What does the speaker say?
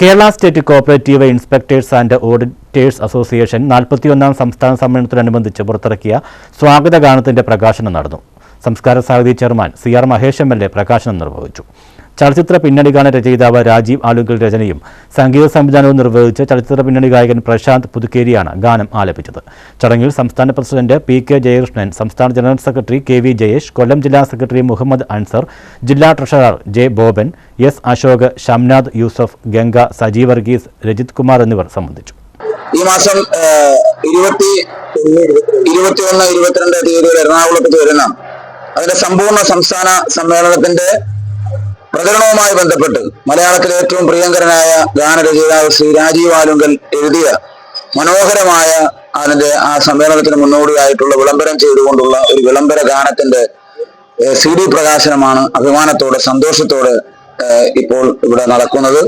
Kerala state cooperative inspectors and auditors association നാൽപ്പത്തിയൊന്നാം സംസ്ഥാന സമ്മേളനത്തിനനുബന്ധിച്ച് പുറത്തിറക്കിയ സ്വാഗത ഗാനത്തിന്റെ പ്രകാശനം നടന്നു. സംസ്കാര സമിതി chairman C R Mahesh M L A പ്രകാശനം നിർവഹിച്ചു. ചലച്ചിത്ര പിന്നണി ഗാന രചയിതാവ് രാജീവ് ആലുങ്കൽ രചനയും സംഗീത സംവിധാനവും നിർവഹിച്ച ചലച്ചിത്ര പിന്നണി ഗായകൻ പ്രശാന്ത് പുതുക്കേരിയാണ് ഗാനം ആലപിച്ചത്. ചടങ്ങിൽ സംസ്ഥാന പ്രസിഡന്റ് പി കെ ജയകൃഷ്ണൻ സംസ്ഥാന general secretary K V Jayesh Kollam ജില്ലാ സെക്രട്ടറി മുഹമ്മദ് അൻസർ ജില്ലാ treasurer J Boban S Ashok Shamnath Yusuf Ganga Sajeev Varghese Rajith Kumar എന്നിവർ സംബന്ധിച്ചു. ഈ മാസം ഇരുപത്തി ഇരുപത്തിയൊന്ന് ഇരുപത്തിരണ്ട് തീയതിയിൽ എറണാകുളത്ത് വരുന്ന അതിന്റെ സമ്പൂർണ സംസ്ഥാന സമ്മേളനത്തിന്റെ പ്രചരണവുമായി ബന്ധപ്പെട്ട് മലയാളത്തിലെ ഏറ്റവും പ്രിയങ്കരനായ ഗാനരചയിതാവ് ശ്രീ രാജീവ് ആലുങ്കൽ എഴുതിയ മനോഹരമായ അതിന്റെ ആ സമ്മേളനത്തിന് മുന്നോടിയായിട്ടുള്ള വിളംബരം ചെയ്തുകൊണ്ടുള്ള ഒരു വിളംബര ഗാനത്തിന്റെ സി ഡി പ്രകാശനമാണ് അഭിമാനത്തോടെ സന്തോഷത്തോടെ ഇപ്പോൾ ഇവിടെ നടക്കുന്നത്.